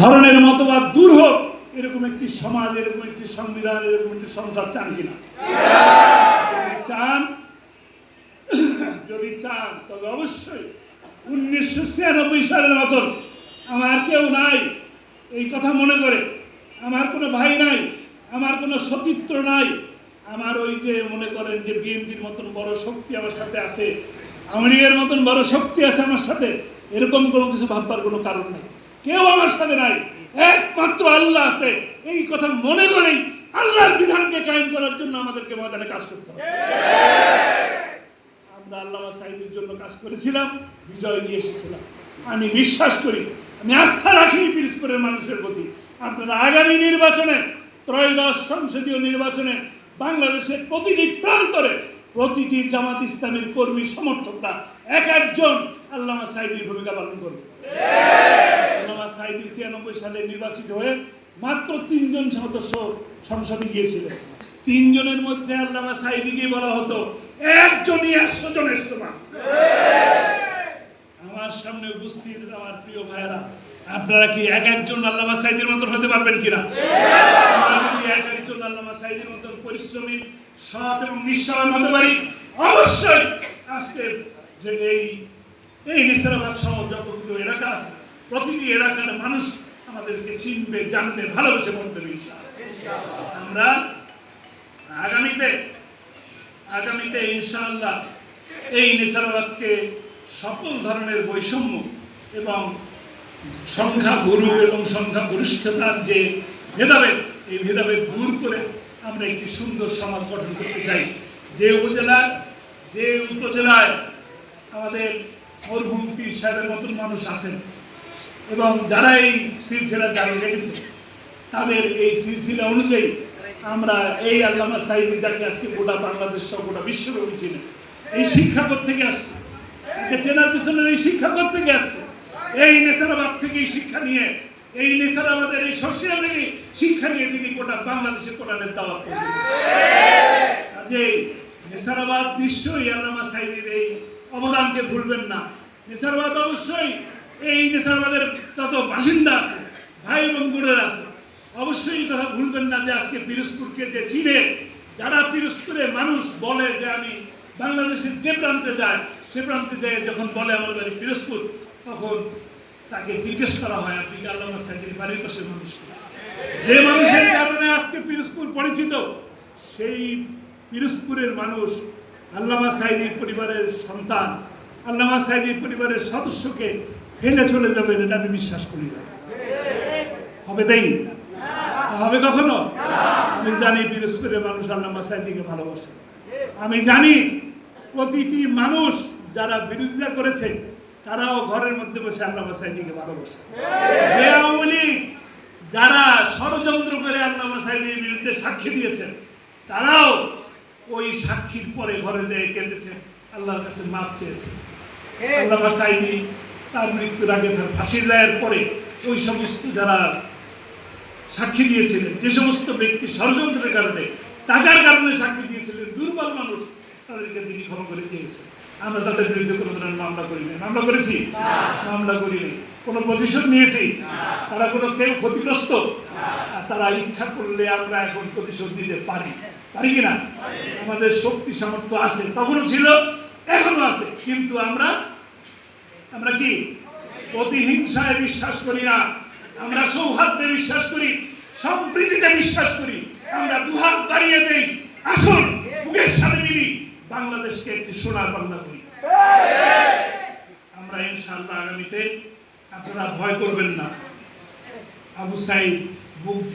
ধরনের মতবাদ দূর হোক, এরকম একটি সমাজ, এরকম একটি সংবিধান, এরকম একটি সংসার চান কিনা? চান, যদি চান, তবে অবশ্যই উনিশশো ছিয়ানব্বই সালের মতন আমার কেউ নাই, এই কথা মনে করে। আমার কোনো ভাই নাই, আমার কোনো সতীত্র নাই। আমার ওই যে মনে করেন যে বিএনপির মতন বড় শক্তি আমার সাথে আছে, আওয়ামী লীগের মতন বড় শক্তি আছে আমার সাথে, এরকম কোনো কিছু ভাববার কোনো কারণ নেই। কেউ আমার সাথে নাই। একমাত্র আল্লাহ আছে। এই কথা মনে করেই আল্লাহর বিধানকে কায়েম করার জন্য আমাদেরকে ময়দানে কাজ করতে হবে। আমরা আল্লামা সাইদের জন্য কাজ করেছিলাম, বিজয় নিয়ে এসেছিলাম। আমি বিশ্বাস করি, আমি আস্থা রাখি পিরস্পুরের মানুষের প্রতি। আপনারা আগামী নির্বাচনে, ত্রয়োদশ সংসদীয় নির্বাচনে বাংলাদেশের প্রতিটি প্রান্তরে প্রতিটি জামাত ইসলামের কর্মী সমর্থকরা এক একজন আল্লামা সাইদির ভূমিকা পালন করবে। সাইদি ছিয়ানব্বই সালে নির্বাচিত হয়ে মাত্র তিনজন সদস্য সংসদে গিয়েছিলেন। তিনজনের মধ্যে আল্লামা সাইদিকে বলা হতো, একজনই একশো জনের সমান। আমার সামনে উপস্থিত আমার প্রিয় ভাইয়েরা, আপনারা কি এক একজন আল্লামা সাইদির মতন হতে পারবেন কিনা? এক একজন আল্লামা সাইদির পরিশ্রমী, সৎ এবং নিষ্ঠাবান হতে পারি, অবশ্যই আজকে যে এই এই নিসারাবাদ সহ যতগুলো এলাকা আছে প্রতিটি এলাকার মানুষ আমাদেরকে চিনবে, জানবে, ভালোবেসে ইনশাআল্লাহ। আমরা আগামীতে আগামীতে ইনশাআল্লাহ এই নিসারাবাদকে সকল ধরনের বৈষম্য এবং সংখ্যা গুরু এবং সংখ্যা গরিষ্ঠতার যে ভেদাভেদ, এই ভেদাভেদ দূর করে আমরা একটি সুন্দর সমাজ গঠন করতে চাই যে উপজেলায় যে উপজেলায় আমাদের মরহুম পীর সাহেবের মতন মানুষ আছেন এবং যারা এই সিলসিলা জারি রেখেছে, তাদের এই সিলসিলা অনুযায়ী আমরা এই আল্লামা সাহিদ যাকে আজকে গোটা বাংলাদেশ সহ গোটা বিশ্বব্যাপী চিনে। এই শিক্ষা থেকে আসছে। চেনার এই থেকে আসছে। এই থেকে এই শিক্ষা নিয়ে, এই এই থেকে শিক্ষা নিয়ে তিনি গোটা বাংলাদেশে কোরআনের দাওয়াত করছেন। নিশ্চয়ই আল্লামা এই অবদানকে ভুলবেন না। নেসারাবাদ অবশ্যই এই দেশের আমাদের যত বাসিন্দা আছে, ভাই এবং বোনেরা আছে, অবশ্যই কথা ভুলবেন না যে আজকে পিরোজপুরকে যে চিনে, যারা পিরোজপুরে মানুষ বলে যে আমি বাংলাদেশের যে প্রান্তে যায় সে প্রান্তে যায় যখন বলে আমার বাড়ি পিরোজপুর, তখন তাকে জিজ্ঞেস করা হয়, আপনি আল্লামা সাইদের বাড়ির পাশের মানুষ? যে মানুষের কারণে আজকে পিরোজপুর পরিচিত, সেই পিরোজপুরের মানুষ আল্লামা সাইদির পরিবারের সন্তান, আল্লামা সাইদির পরিবারের সদস্যকে ফেলে চলে যাবেন এটা আমি বিশ্বাস করি না। হবে তাই হবে কখনো? আমি জানি পিরোজপুরের মানুষ আল্লামা সাইদিকে ভালোবাসে। আমি জানি প্রতিটি মানুষ যারা বিরোধিতা করেছে, তারাও ঘরের মধ্যে বসে আল্লামা সাইদিকে ভালোবাসে। যে আওয়ামী যারা ষড়যন্ত্র করে আল্লামা সাইদের বিরুদ্ধে সাক্ষী দিয়েছেন তারাও ওই সাক্ষীর পরে ঘরে যেয়ে কেঁদেছে, আল্লাহর কাছে মাপ চেয়েছে। আল্লামা সাইদি তার মৃত্যুর আগে তার ফাঁসির রায়ের পরে ওই সমস্ত যারা সাক্ষী দিয়েছিলেন যে সমস্ত ব্যক্তি ষড়যন্ত্রের কারণে টাকার কারণে সাক্ষী দিয়েছিলেন দুর্বল মানুষ তাদেরকে তিনি ক্ষমা করে দিয়েছেন আমরা তাদের বিরুদ্ধে কোনো ধরনের মামলা করিনি মামলা করেছি? মামলা করিনি কোনো প্রতিশোধ নিয়েছি? তারা কোনো কেউ ক্ষতিগ্রস্ত? তারা ইচ্ছা করলে আমরা এখন প্রতিশোধ নিতে পারি। পারি কিনা আমাদের শক্তি সামর্থ্য আছে। তখনও ছিল এখনও আছে। কিন্তু আমরা আমরা কি প্রতিহিংসায় বিশ্বাস করি না? আমরা সৌহার্দ্যে বিশ্বাস করি, সম্প্রীতিতে বিশ্বাস করি। আমরা দুহাত বাড়িয়ে দেই। আসুন বুকের সাথে মিলি। বাংলাদেশকে একটি সোনার বাংলা করি। আমরা ইনশাআল্লাহ আগামীতে আপনারা ভয় করবেন না। আবু সাইদ বুক